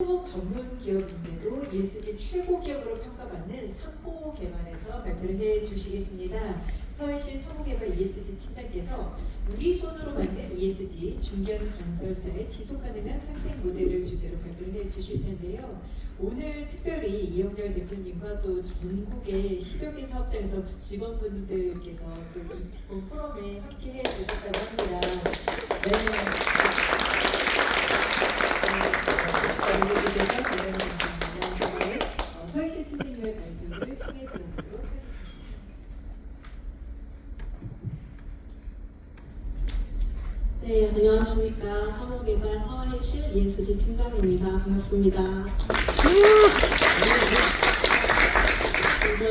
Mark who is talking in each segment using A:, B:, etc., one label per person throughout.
A: 토목 전문 기업인데도 ESG 최고 기업으로 평가받는 삼보 개발에서 발표를 해 주시겠습니다. 서울시 사무개발 ESG 팀장께서 우리 손으로 만든 ESG 중견 건설사의 지속 가능한 상생 모델을 주제로 발표를 해 주실 텐데요. 오늘 특별히 이영렬 대표님과 또 전국의 10여 개 사업장에서 직원분들께서 또 이 포럼에 함께 해 주셨다고 합니다. 네. 잘해주셔서 대단히 감사합니다. 네, 어, 서울시 특징별 발표를 청해 드리도록 하겠습니다.
B: 네, 안녕하십니까. 사무개발 서해실 ESG 팀장입니다. 반갑습니다. 먼저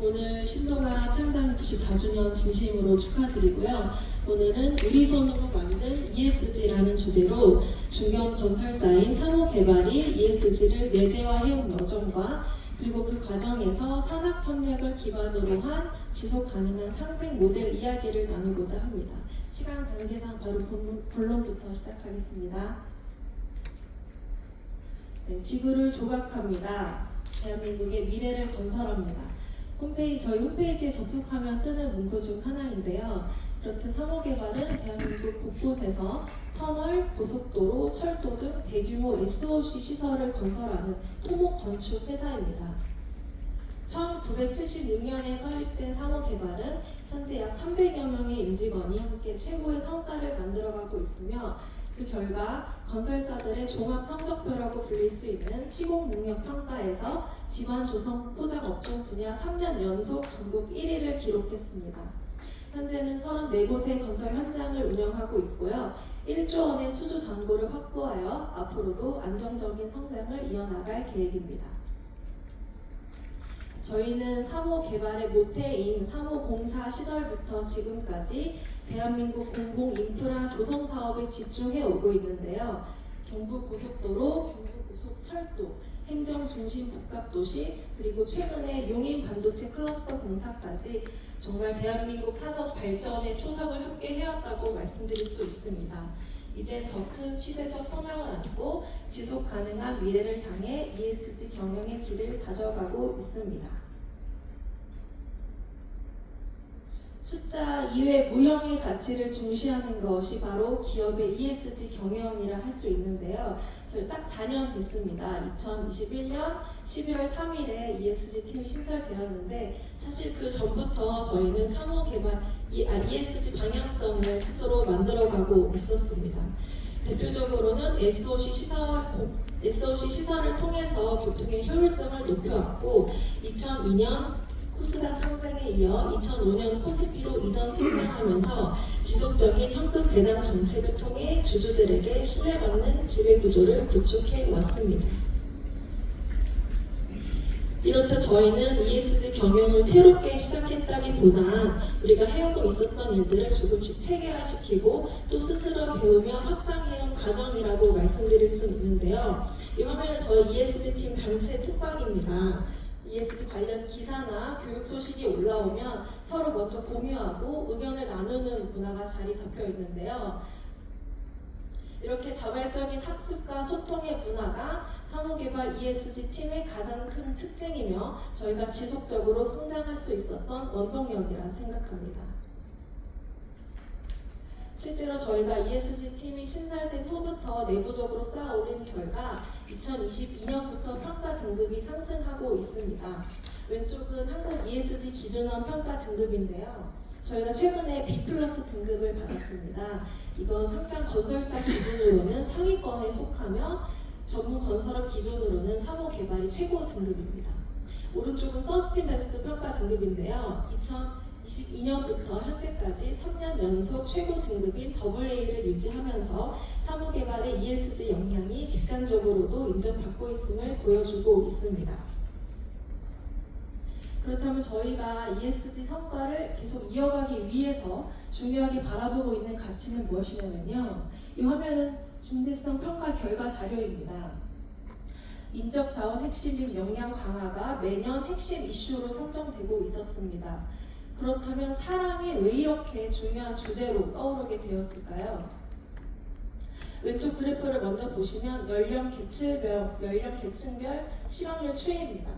B: 오늘 신동아 창단 94주년 진심으로 축하드리고요. 오늘은 우리 손으로 만든 ESG라는 주제로 중견 건설사인 사무개발이 ESG를 내재화해온 여정과 그리고 그 과정에서 산학협력을 기반으로 한 지속 가능한 상생 모델 이야기를 나누고자 합니다. 시간 관계상 바로 본- 본론부터 시작하겠습니다. 네, 지구를 조각합니다. 대한민국의 미래를 건설합니다. 홈페이지, 저희 홈페이지에 접속하면 뜨는 문구 중 하나인데요. 이렇듯 상호개발은 대한민국 곳곳에서 터널, 고속도로, 철도 등 대규모 SOC 시설을 건설하는 토목 건축 회사입니다. 1976년에 설립된 상호개발은 현재 약 300여 명의 임직원이 함께 최고의 성과를 만들어가고 있으며 그 결과 건설사들의 종합 성적표라고 불릴 수 있는 시공 능력 평가에서 집안 조성 포장 업종 분야 3년 연속 전국 1위를 기록했습니다. 현재는 34곳의 건설 현장을 운영하고 있고요. 1조 원의 수주 잔고를 확보하여 앞으로도 안정적인 성장을 이어나갈 계획입니다. 저희는 3호 개발의 모태인 3호 공사 시절부터 지금까지 대한민국 공공 인프라 조성 사업에 집중해 오고 있는데요. 경부 고속도로, 경부 고속철도, 행정 중심 복합 도시, 그리고 최근에 용인 반도체 클러스터 공사까지 정말 대한민국 산업 발전의 초석을 함께 해왔다고 말씀드릴 수 있습니다. 이제 더 큰 시대적 소명을 안고 지속 가능한 미래를 향해 ESG 경영의 길을 다져가고 있습니다. 숫자 이외 무형의 가치를 중시하는 것이 바로 기업의 ESG 경영이라 할 수 있는데요. 저희 딱 4년 됐습니다. 2021년 11월 3일에 ESG 팀이 신설되었는데 사실 그 전부터 저희는 상호 개발 이- 아, ESG 방향성을 스스로 만들어가고 있었습니다. 대표적으로는 SOC 시설 SOC 시설을 통해서 교통의 효율성을 높여왔고 2002년 코스닥 상장에 이어 2005년 코스피로 이전 상장하면서 지속적인 현금 배당 정책을 통해 주주들에게 신뢰받는 지배 구조를 구축해 왔습니다. 이렇듯 저희는 ESG 경영을 새롭게 시작했다기보단 우리가 해오고 있었던 일들을 조금씩 체계화시키고 또 스스로 배우며 확장해온 과정이라고 말씀드릴 수 있는데요. 이 화면은 저희 ESG 팀 단체 톡방입니다. ESG 관련 기사나 교육 소식이 올라오면 서로 먼저 공유하고 의견을 나누는 문화가 자리 잡혀 있는데요. 이렇게 자발적인 학습과 소통의 문화가 사무개발 ESG 팀의 가장 큰 특징이며 저희가 지속적으로 성장할 수 있었던 원동력이라 생각합니다. 실제로 저희가 ESG 팀이 신설된 후부터 내부적으로 쌓아 올린 결과 2022년부터 평가 등급이 상승하고 있습니다. 왼쪽은 한국 ESG 기준원 평가 등급인데요. 저희가 최근에 B 플러스 등급을 받았습니다. 이건 상장 건설사 기준으로는 상위권에 속하며 전문 건설업 기준으로는 사무 개발이 최고 등급입니다. 오른쪽은 서스틴 베스트 평가 등급인데요. 2022년부터 현재까지 3년 연속 최고 등급인 AA를 유지하면서 사무 개발의 ESG 역량이 객관적으로도 인정받고 있음을 보여주고 있습니다. 그렇다면 저희가 ESG 성과를 계속 이어가기 위해서 중요하게 바라보고 있는 가치는 무엇이냐면요. 이 화면은 중대성 평가 결과 자료입니다. 인적 자원 핵심 및 역량 강화가 매년 핵심 이슈로 선정되고 있었습니다. 그렇다면 사람이 왜 이렇게 중요한 주제로 떠오르게 되었을까요? 왼쪽 그래프를 먼저 보시면 연령 계층별, 연령 계층별 실업률 추이입니다.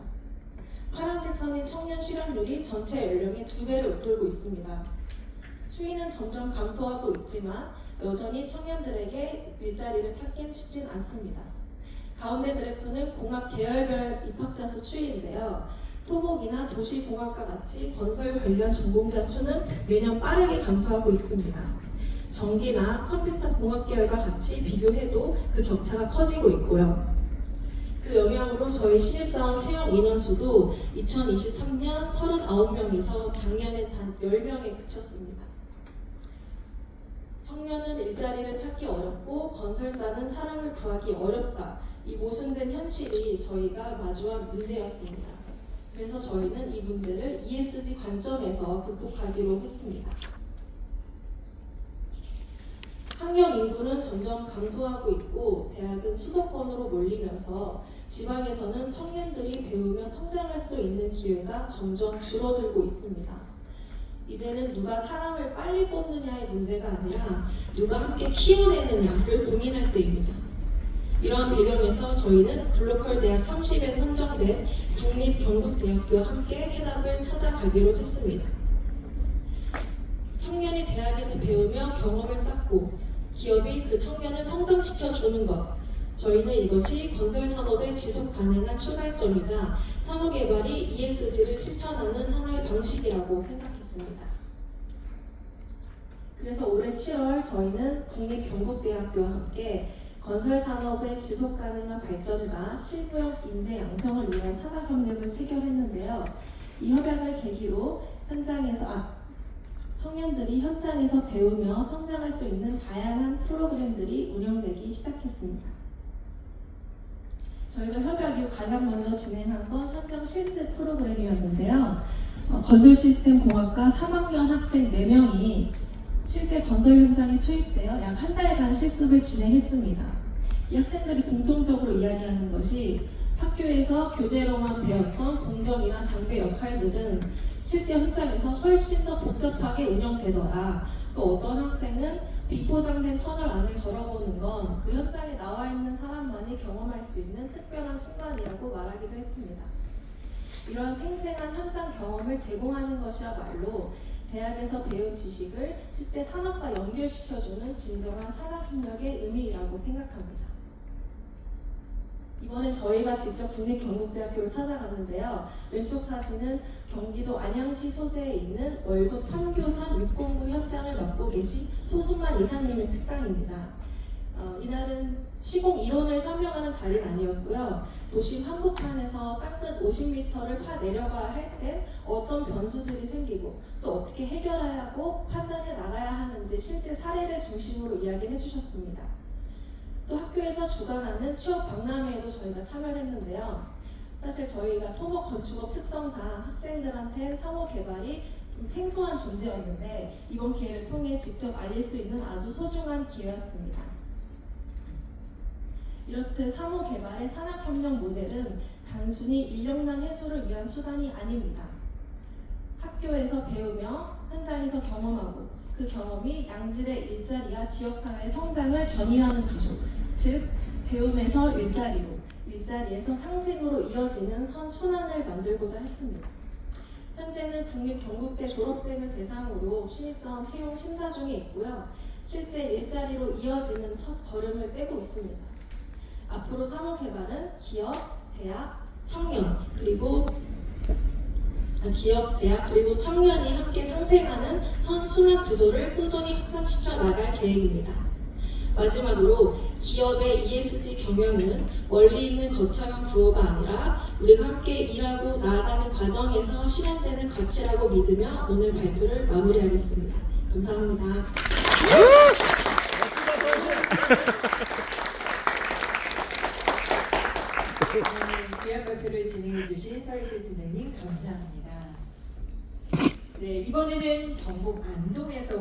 B: 파란색 선인 청년 실업률이 전체 연령의 두 배를 웃돌고 있습니다. 추이는 점점 감소하고 있지만 여전히 청년들에게 일자리를 찾긴 쉽진 않습니다. 가운데 그래프는 공학 계열별 입학자 수 추이인데요. 토목이나 도시공학과 같이 건설 관련 전공자 수는 매년 빠르게 감소하고 있습니다. 전기나 컴퓨터 공학 계열과 같이 비교해도 그 격차가 커지고 있고요. 그 영향으로 저희 신입사원 채용 인원수도 2023년 39명에서 작년에 단 10명에 그쳤습니다. 청년은 일자리를 찾기 어렵고 건설사는 사람을 구하기 어렵다. 이 모순된 현실이 저희가 마주한 문제였습니다. 그래서 저희는 이 문제를 ESG 관점에서 극복하기로 했습니다. 학령 인구는 점점 감소하고 있고 대학은 수도권으로 몰리면서 지방에서는 청년들이 배우며 성장할 수 있는 기회가 점점 줄어들고 있습니다. 이제는 누가 사람을 빨리 뽑느냐의 문제가 아니라 누가 함께 키워내느냐를 고민할 때입니다. 이러한 배경에서 저희는 글로컬 대학 30에 선정된 국립경북대학교와 함께 해답을 찾아가기로 했습니다. 청년이 대학에서 배우며 경험을 쌓고 기업이 그 청년을 성장시켜 주는 것. 저희는 이것이 건설 산업의 지속 가능한 출발점이자 산업 개발이 ESG를 실천하는 하나의 방식이라고 생각했습니다. 그래서 올해 7월 저희는 국립경북대학교와 함께 건설 산업의 지속 가능한 발전과 실무형 인재 양성을 위한 산학 협력을 체결했는데요. 이 협약을 계기로 현장에서 아, 청년들이 현장에서 배우며 성장할 수 있는 다양한 프로그램들이 운영되기 시작했습니다. 저희가 협약 이후 가장 먼저 진행한 건 현장 실습 프로그램이었는데요. 어, 건설 시스템 공학과 3학년 학생 4명이 실제 건설 현장에 투입되어 약 한 달간 실습을 진행했습니다. 이 학생들이 공통적으로 이야기하는 것이 학교에서 교재로만 배웠던 공정이나 장비 역할들은 실제 현장에서 훨씬 더 복잡하게 운영되더라. 또 어떤 학생은 비포장된 터널 안을 걸어보는 건 그 현장에 나와 있는 사람만이 경험할 수 있는 특별한 순간이라고 말하기도 했습니다. 이런 생생한 현장 경험을 제공하는 것이야말로 대학에서 배운 지식을 실제 산업과 연결시켜주는 진정한 산학협력의 의미라고 생각합니다. 이번에 저희가 직접 국립경북대학교를 찾아갔는데요. 왼쪽 사진은 경기도 안양시 소재에 있는 월곶 판교선 609 현장을 맡고 계신 소순만 이사님의 특강입니다. 어, 이날은 시공 이론을 설명하는 자리는 아니었고요. 도심 한복판에서 땅끝 50m를 파 내려가야 할 때 어떤 변수들이 생기고 또 어떻게 해결해야 하고 판단해 나가야 하는지 실제 사례를 중심으로 이야기해 주셨습니다. 또 학교에서 주관하는 취업 박람회에도 저희가 참여를 했는데요. 사실 저희가 토목 건축업 특성상 학생들한테 상호 개발이 좀 생소한 존재였는데 이번 기회를 통해 직접 알릴 수 있는 아주 소중한 기회였습니다. 이렇듯 상호 개발의 산학협력 모델은 단순히 인력난 해소를 위한 수단이 아닙니다. 학교에서 배우며 현장에서 경험하고 그 경험이 양질의 일자리와 지역사회의 성장을 견인하는 구조, 즉 배움에서 일자리로, 일자리에서 상생으로 이어지는 선순환을 만들고자 했습니다. 현재는 국립경북대 졸업생을 대상으로 신입사원 채용 심사 중에 있고요. 실제 일자리로 이어지는 첫 걸음을 떼고 있습니다. 앞으로 산업개발은 기업, 대학, 청년, 그리고 아, 기업, 대학, 그리고 청년이 함께 상생하는 선순환 구조를 꾸준히 확장시켜 나갈 계획입니다. 마지막으로 기업의 ESG 경영은 멀리 있는 거창한 구호가 아니라 우리가 함께 일하고 나아가는 과정에서 실현되는 가치라고 믿으며 오늘 발표를 마무리하겠습니다. 감사합니다.
A: 네, 귀한 발표를 진행해 주신 서희실 팀장님 감사합니다. 네, 이번에는 경북 안동에서